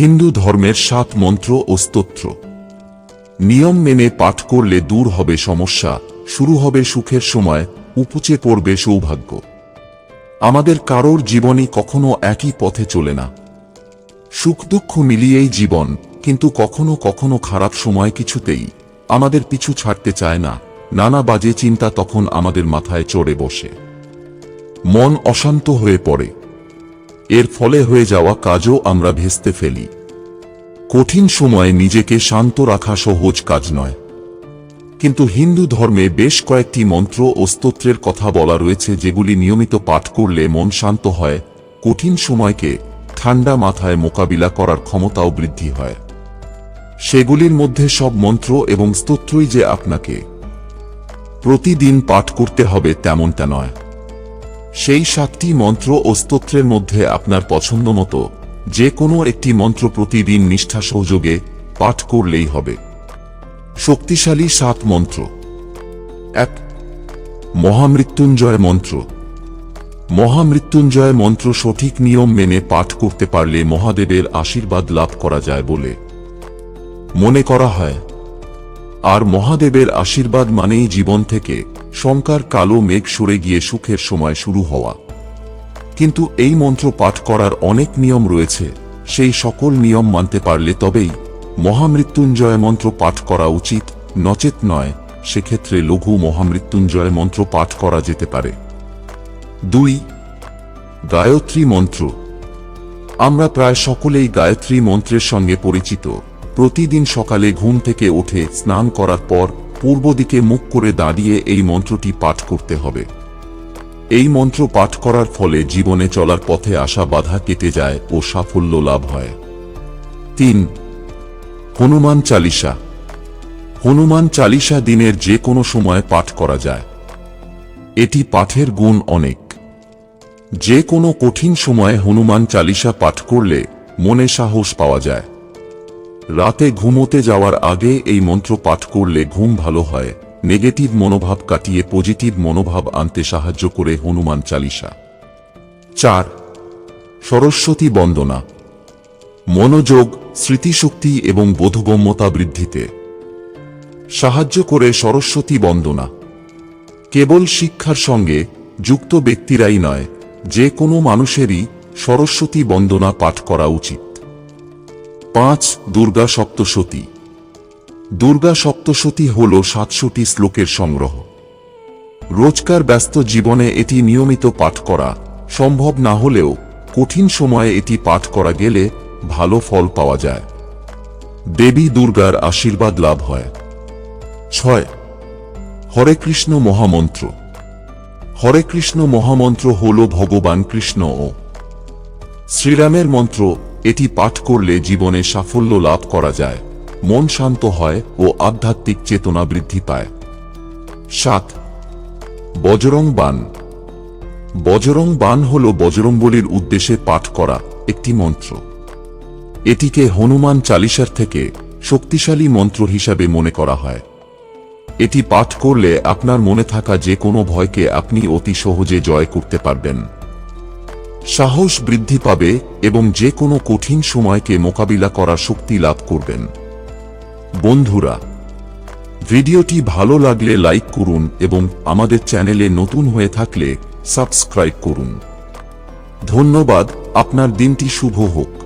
হিন্দু ধর্মের সাত মন্ত্র ও স্তোত্র। নিয়ম মেনে পাঠ করলে দূর হবে সমস্যা, শুরু হবে সুখের সময়, উপচে পড়বে সৌভাগ্য। আমাদের কারোর জীবনই কখনো একই পথে চলে না। সুখ দুঃখ মিলিয়েই জীবন, কিন্তু কখনো কখনো খারাপ সময় কিছুতেই আমাদের পিছু ছাড়তে চায় না, নানা বাজে চিন্তা তখন আমাদের মাথায় চড়ে বসে। মন অশান্ত হয়ে পড়ে। এর ফলে হয়ে যাওয়া কাজও আমরা ভেস্তে ফেলি। কঠিন সময়ে নিজেকে শান্ত রাখা সহজ কাজ নয়। কিন্তু হিন্দু ধর্মে বেশ কয়েকটি মন্ত্র ও স্তোত্রের কথা বলা রয়েছে যেগুলি নিয়মিত পাঠ করলে মন শান্ত হয়, কঠিন সময়কে ঠান্ডা মাথায় মোকাবিলা করার ক্ষমতাও বৃদ্ধি হয়। সেগুলির মধ্যে সব মন্ত্র এবং স্তোত্রই যে আপনাকে। প্রতিদিন পাঠ করতে হবে তেমনটা নয়। সেই সাতটি মন্ত্র ও স্তোত্রের মধ্যে আপনার পছন্দ মতো, যে কোনো একটি মন্ত্র প্রতিদিন নিষ্ঠা সহযোগে পাঠ করলেই হবে। শক্তিশালী সাত মন্ত্র। এক, মহামৃত্যুঞ্জয় মন্ত্র। মহামৃত্যুঞ্জয় মন্ত্র সঠিক নিয়ম মেনে পাঠ করতে পারলে মহাদেবের আশীর্বাদ লাভ করা যায় বলে মনে করা হয়। আর মহাদেবের আশীর্বাদ মানেই জীবন থেকে শঙ্কার কালো মেঘ সরে গিয়ে সুখের সময় শুরু হওয়া। কিন্তু এই মন্ত্র পাঠ করার অনেক নিয়ম রয়েছে, সেই সকল নিয়ম মানতে পারলে তবেই মহামৃত্যুঞ্জয় মন্ত্র পাঠ করা উচিত। নচেত নয়, সেক্ষেত্রে লঘু মহামৃত্যুঞ্জয় মন্ত্র পাঠ করা যেতে পারে। দুই, গায়ত্রী মন্ত্র। আমরা প্রায় সকলেই গায়ত্রী মন্ত্রের সঙ্গে পরিচিত। প্রতিদিন সকালে ঘুম থেকে উঠে স্নান করার পর পূর্ব দিকে মুখ করে দাঁড়িয়ে এই মন্ত্রটি পাঠ করতে হবে। এই মন্ত্র পাঠ করার ফলে জীবনে চলার পথে আসা বাধা কেটে যায় ও সাফল্য লাভ হয়। তিন, হনুমান চালিসা। হনুমান চালিসা দিনের যে কোনো সময় পাঠ করা যায়। এটি পাঠের গুণ অনেক। যে কোনো কঠিন সময়ে হনুমান চালিসা পাঠ করলে মনে সাহস পাওয়া যায়। রাতে ঘুমোতে যাওয়ার আগে এই মন্ত্র পাঠ করলে ঘুম ভালো হয়। নেগেটিভ মনোভাব কাটিয়ে পজিটিভ মনোভাব আনতে সাহায্য করে হনুমান চালিসা। চার, সরস্বতী বন্দনা। মনোযোগ, স্মৃতিশক্তি এবং বোধগম্যতা বৃদ্ধিতে। সাহায্য করে সরস্বতী বন্দনা। কেবল শিক্ষার সঙ্গে যুক্ত ব্যক্তিরাই নয়, যে কোনো মানুষেরই সরস্বতী বন্দনা পাঠ করা উচিত। পাঁচ দুর্গা সপ্তশতী দুর্গা সপ্তশতী হল সাতশোটি শ্লোকের সংগ্রহ। রোজকার ব্যস্ত জীবনে এটি নিয়মিত পাঠ করা সম্ভব না হলেও কঠিন সময়ে এটি পাঠ করা গেলে ভালো ফল পাওয়া যায়। দেবী দুর্গার আশীর্বাদ লাভ হয়। ছয়, হরে কৃষ্ণ মহামন্ত্র। হরে কৃষ্ণ মহামন্ত্র হল ভগবান কৃষ্ণ ও শ্রীরামের মন্ত্র এটি পাঠ করলে জীবনে সাফল্য লাভ করা যায়। মন শান্ত হয় ও আধ্যাত্মিক চেতনা বৃদ্ধি পায়। সাত, বজরং বান বজরং বান হল বজরংবলির উদ্দেশ্যে পাঠ করা একটি মন্ত্র। এটিকে হনুমান চালিসার থেকে শক্তিশালী মন্ত্র হিসাবে মনে করা হয়। এটি পাঠ করলে আপনার মনে থাকা যে কোনো ভয়কে আপনি অতি সহজে জয় করতে পারবেন। সাহস বৃদ্ধি পাবে এবং যে কোনো কঠিন সময়কে মোকাবিলা করার শক্তি লাভ করবেন। বন্ধুরা, ভিডিওটি ভালো লাগলে লাইক করুন এবং আমাদের চ্যানেলে নতুন হয়ে থাকলে সাবস্ক্রাইব করুন। ধন্যবাদ, আপনার দিনটি শুভ হোক।